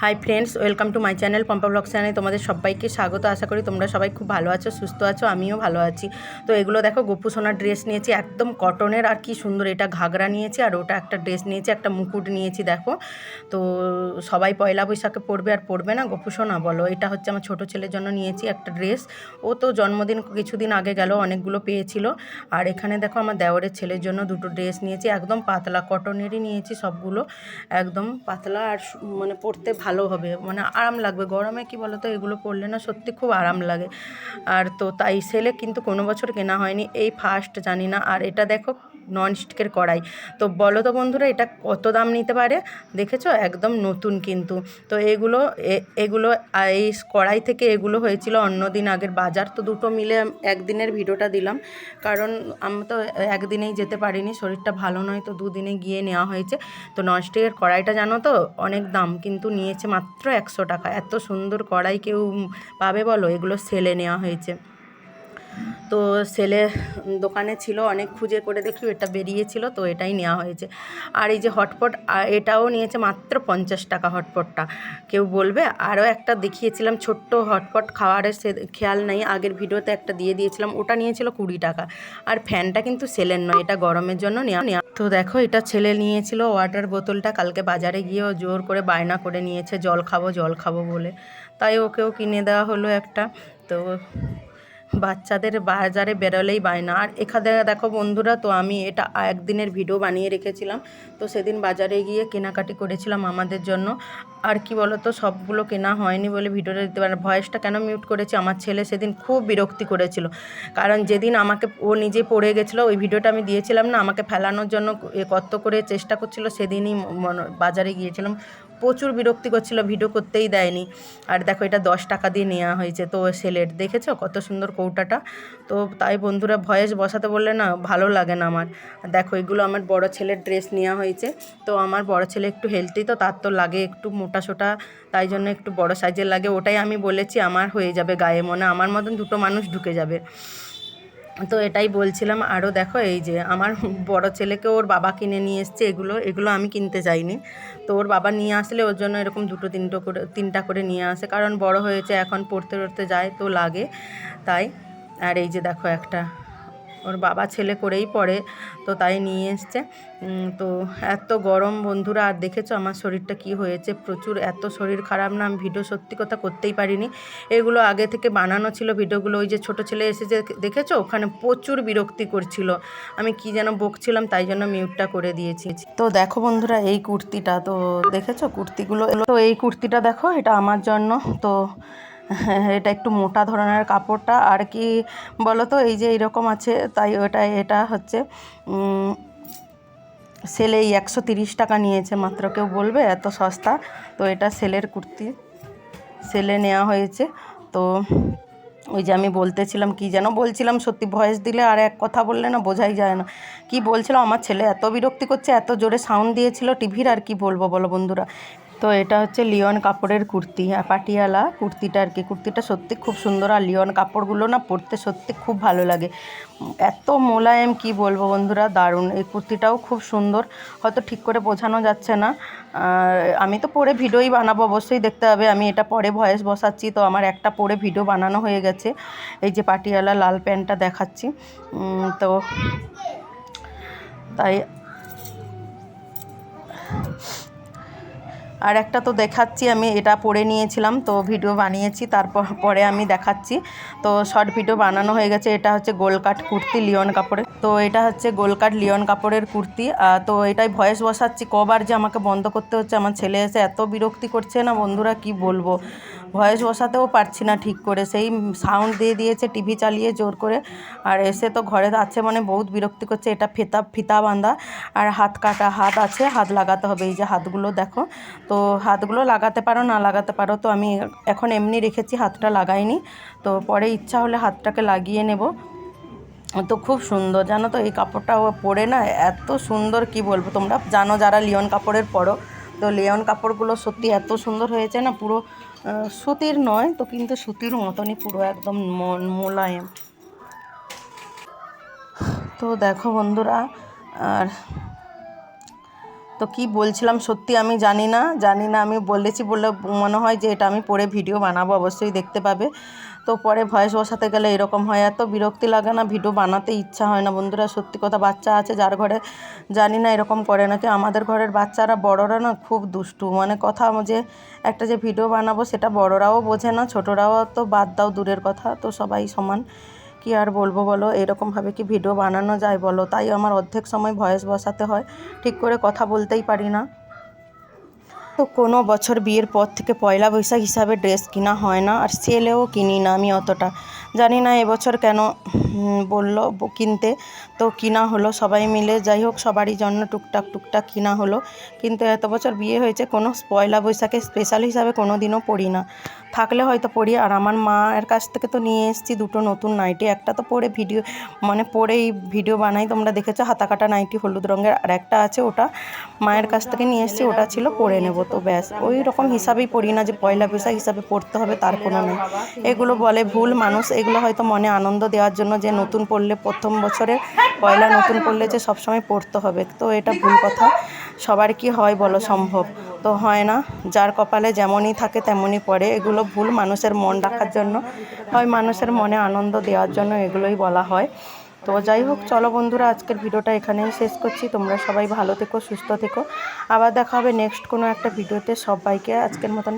Hi friends, welcome to my channel Pampa blog চ্যানেলে তোমাদের সবাইকে স্বাগত। আশা করি তোমরা সবাই খুব ভালো আছো, সুস্থ আছো, আমিও ভালো আছি। তো এগুলো দেখো, গোপু সোনার ড্রেস নিয়েছি, একদম কটনের আর কি সুন্দর। এটা ঘাগরা নিয়েছি আর ওটা একটা ড্রেস নিয়েছি, একটা মুকুট নিয়েছি, দেখো। তো সবাই পয়লা বৈশাখে পরবে আর পরবে না? গোপু সোনা, বলো। এটা হচ্ছে আমার ছোটো ছেলের জন্য নিয়েছি একটা ড্রেস। ও তো জন্মদিন কিছুদিন আগে গেল, অনেকগুলো পেয়েছিল। আর এখানে দেখো আমার দেওয়ারের ছেলের জন্য দুটো ড্রেস নিয়েছি, একদম পাতলা। কটনেরই নিয়েছি সবগুলো, একদম পাতলা আর মানে পরতে ভালো হবে। মানে আরাম লাগবে। গরমে কি বলতো? এগুলো পরলে না সত্যি খুব আরাম লাগে। আর তো তাই সেলে কিন্তু কোনো বছর কেনা হয়নি। এই ফার্স্ট জানি না। আর এটা দেখো নন স্টিকের কড়াই। তো বলো তো বন্ধুরা, এটা কত দাম নিতে পারে? দেখেছ? একদম নতুন কিন্তু। তো এগুলো এগুলো এই কড়াই থেকে এগুলো হয়েছিল অন্য দিন আগের বাজার। তো দুটো মিলে একদিনের ভিডিওটা দিলাম। কারণ আমি তো একদিনেই যেতে পারিনি, শরীরটা ভালো নয়, তো দুদিনে গিয়ে নেওয়া হয়েছে। তো ননস্টিকের কড়াইটা জানো তো, অনেক দাম কিন্তু নিয়েছে মাত্র একশো টাকা। এত সুন্দর কড়াই কেউ পাবে বলো? এগুলো সেলে নেওয়া হয়েছে। তো সেলে দোকানে ছিল, অনেক খুঁজে করে দেখি এটা বেরিয়েছিল, তো এটাই নেওয়া হয়েছে। আর এই যে হটপট এটাও নিয়েছে মাত্র পঞ্চাশ টাকা হটপটটা। কেউ বলবে, আরও একটা দেখিয়েছিলাম, ছোট্ট হটপট খাওয়ারের সে, খেয়াল নেই, আগের ভিডিওতে একটা দিয়ে দিয়েছিলাম, ওটা নিয়েছিল কুড়ি টাকা। আর ফ্যানটা কিন্তু সেলের নয়, এটা গরমের জন্য নেওয়া নেওয়া। তো দেখো, এটা ছেলে নিয়েছিল, ওয়াটার বোতলটা কালকে বাজারে গিয়েও জোর করে বায়না করে নিয়েছে, জল খাব জল খাব বলে। তাই ওকেও কিনে দেওয়া হলো একটা, তো বাচ্চাদের বাজারে বেরোলেই বায়না আর এখানে দেখো বন্ধুরা, তো আমি এটা একদিনের ভিডিও বানিয়ে রেখেছিলাম। তো সেদিন বাজারে গিয়ে কেনাকাটি করেছিলাম আমাদের জন্য। আর কি বলতো, সবগুলো কেনা হয়নি বলে ভিডিওটা দিতে পারে ভয়েসটা কেন মিউট করেছি? আমার ছেলে সেদিন খুব বিরক্তি করেছিল। কারণ যেদিন আমাকে ও নিজে পড়ে গেছিল, ওই ভিডিওটা আমি দিয়েছিলাম না, আমাকে ফেলানোর জন্য কত করে চেষ্টা করছিল, সেদিনই বাজারে গিয়েছিলাম। প্রচুর বিরক্তি করছিল, ভিডিও করতেই দেয়নি। আর দেখো এটা দশ টাকা দিয়ে নেওয়া হয়েছে, তো সেলের। দেখেছ কত সুন্দর কৌটাটা? তো তাই বন্ধুরা ভয়েস বসাতে বললে না ভালো লাগে না আমার। দেখো এগুলো আমার বড় ছেলের ড্রেস নেওয়া হয়েছে, তো আমার বড় ছেলে একটু হেলদি, তো তার তো লাগে একটু মোটা সোটা, তাই জন্য একটু বড় সাইজের লাগে। ওটাই আমি বলেছি আমার হয়ে যাবে গায়ে মনে, আমার মতন দুটো মানুষ ঢুকে যাবে। তো এটাই বলছিলাম আরও দেখো এই যে আমার বড় ছেলেকে ওর বাবা কিনে নিয়ে এসছে, এগুলো এগুলো আমি কিনতে চাইনি তো ওর বাবা নিয়ে আসলে ওর জন্য এরকম দুটো, তিনটো করে, তিনটা করে নিয়ে আসে, কারণ বড় হয়েছে, এখন পড়তে পড়তে যায় তো লাগে, তাই। আর এই যে দেখো একটা ওর বাবা ছেলে করেই পড়ে, তো তাই নিয়ে এসছে। তো এত গরম বন্ধুরা, আর দেখেছ আমার শরীরটা কি হয়েছে? প্রচুর এত শরীর খারাপ না, আমি ভিডিও সত্যি কথা করতেই পারিনি। এগুলো আগে থেকে বানানো ছিল ভিডিওগুলো, ওই যে ছোট ছেলে এসেছে দেখেছ? ওখানে প্রচুর বিরক্তি করছিল। আমি কি যেন বকছিলাম, তাই জন্য মিউটটা করে দিয়েছি। তো দেখো বন্ধুরা, এই কুর্তিটা, তো দেখেছ কুর্তিগুলো? তো এই কুর্তিটা দেখো, এটা আমার জন্য। তো এটা একটু মোটা ধরনের কাপড়টা, আর কি বলো তো এই যে এরকম আছে, তাই ওটা, এটা হচ্ছে সেলে এই একশো তিরিশ টাকা নিয়েছে মাত্র, কেউ বলবে, এত সস্তা। তো এটা সেলের কুর্তি, সেলে নেওয়া হয়েছে। তো ওই যে আমি বলতেছিলাম, কি যেন বলছিলাম, সত্যি ভয়েস দিলে আর এক কথা বললে না, বোঝাই যায় না। কি বলছিল, আমার ছেলে এত বিরক্তি করছে, এত জোরে সাউন্ড দিয়েছিল টিভির, আর কি বলব বলো বন্ধুরা। তো এটা হচ্ছে লিওন কাপড়ের কুর্তি, পাটিয়ালা কুর্তিটা আর কি। কুর্তিটা সত্যি খুব সুন্দর আর লিওন কাপড়গুলো না পরতে সত্যি খুব ভালো লাগে। এত মোলায়েম কি বলব বন্ধুরা, দারুণ। এই কুর্তিটাও খুব সুন্দর, হয়তো ঠিক করে বোঝানো যাচ্ছে না। আমি তো পরে ভিডিওই বানাবো, অবশ্যই দেখতে হবে। আমি এটা পরে ভয়েস বসাচ্ছি, তো আমার একটা পরে ভিডিও বানানো হয়ে গেছে। এই যে পাটিয়ালা লাল প্যান্টটা দেখাচ্ছি। তো তাই আর একটা তো দেখাচ্ছি, আমি এটা পরে নিয়েছিলাম, তো ভিডিও বানিয়েছি, তারপর পরে আমি দেখাচ্ছি। তো শর্ট ভিডিও বানানো হয়ে গেছে, এটা হচ্ছে গোলকাট কুর্তি, লিওন কাপড়ের তো এটা হচ্ছে গোলকাট লিওন কাপড়ের কুর্তি তো এটাই ভয়েস বসাচ্ছি, কবার যে আমাকে বন্ধ করতে হচ্ছে, আমার ছেলে এসে এত বিরক্তি করছে না, বন্ধুরা কি বলব? ভয়েস বসাতেও পারছি না ঠিক করে। সেই সাউন্ড দিয়ে দিয়েছে টিভি চালিয়ে জোর করে। আর এসে তো ঘরে আছে মানে বহুত বিরক্তি করছে, এটা ফেতা, ফিতা বাঁধা। আর হাত কাটা, হাত আছে, হাত লাগাতে হবে। এই যে হাতগুলো দেখো, তো হাতগুলো লাগাতে পারো, না লাগাতে পারো, তো আমি এখন এমনি রেখেছি, হাতটা লাগাইনি। তো পরে ইচ্ছা হলে হাতটাকে লাগিয়ে নেব। তো খুব সুন্দর, জানো তো, এই কাপড়টা পরে না এত সুন্দর, কি বলব? তোমরা জানো যারা লিওন কাপড়ের পরো, তো লিওন কাপড়গুলো সত্যি এত সুন্দর হয়েছে না, পুরো সুতির নয় তো কিন্তু সুতির মতনই পুরো একদম মোলায়েম। তো দেখো বন্ধুরা আর তো কি বলছিলাম সত্যি আমি জানি না জানি না, আমি বলেছি বলে মনে হয় যে এটা আমি পরে ভিডিও বানাবো, অবশ্যই দেখতে পাবে। তো পরে ভয়েস বসাতে গেলে এরকম হয়, এত বিরক্তি লাগে না ভিডিও বানাতে ইচ্ছা হয় না বন্ধুরা, সত্যি কথা বাচ্চা আছে যার ঘরে, জানি না এরকম করে নাকি, আমাদের ঘরের বাচ্চারা বড়রা না খুব দুষ্টু মানে কথা যে একটা যে ভিডিও বানাবো সেটা বড়রাও বোঝে না, ছোটরাও তো বাদ দাও দূরের কথা, তো সবাই সমান। কি আর বলব বলো? এরকমভাবে কি ভিডিও বানানো যায় বলো? তাই আমার অর্ধেক সময় ভয়েস বসাতে হয়। ঠিক করে কথা বলতেই পারি না। তো কোনো বছর বিয়ের পর থেকে পয়লা বৈশাখ হিসাবে ড্রেস কিনা হয় না, আর সেলেও কিনি না আমি অতটা। জানি না এবছর কেন বলল কিনতে। তো কিনা হলো সবাই মিলে, যাই হোক সবারই জন্য টুকটাক টুকটাক কিনা হলো। কিন্তু এত বছর বিয়ে হয়েছে, কোনো পয়লা বৈশাখে স্পেশাল হিসাবে কোনো দিনও পড়ি না। থাকলে হয়তো পড়ি। আর আমার মায়ের কাছ থেকে তো নিয়ে এসেছি দুটো নতুন নাইটি। একটা তো পরে ভিডিও মানে পরেই ভিডিও বানাই। তোমরা দেখেছ হাতা কাটা নাইটি হলুদ রঙের। আর একটা আছে ওটা। মায়ের কাছ থেকে নিয়ে এসেছি, ওটা ছিল পরে নেব। তো ব্যাস, ওই রকম হিসাবেই পড়ি না যে পয়লা বৈশাখ হিসাবে পড়তে হবে, তার কোনো নেই। এগুলো বলে ভুল মানুষ। এগুলো হয়তো মনে আনন্দ দেওয়ার জন্য যে নতুন পড়লে প্রথম বছরে পয়লা নতুন পড়লে যে সবসময় পড়তে হবে। তো এটা ভুল কথা। সবার কি হয় বলো, সম্ভব? তো হয় না। যার কপালে যেমনই থাকে তেমনই পড়ে। এগুলো ভুল মানুষের মন রাখার জন্য হয়, মানুষের মনে আনন্দ দেওয়ার জন্য এগুলোই বলা হয়। তো যাই হোক, চলো বন্ধুরা, আজকের ভিডিওটা এখানেই শেষ করছি। তোমরা সবাই ভালো থেকো, সুস্থ থেকো। আবার দেখা হবে নেক্সট কোনো একটা ভিডিওতে। সবাইকে আজকের মতন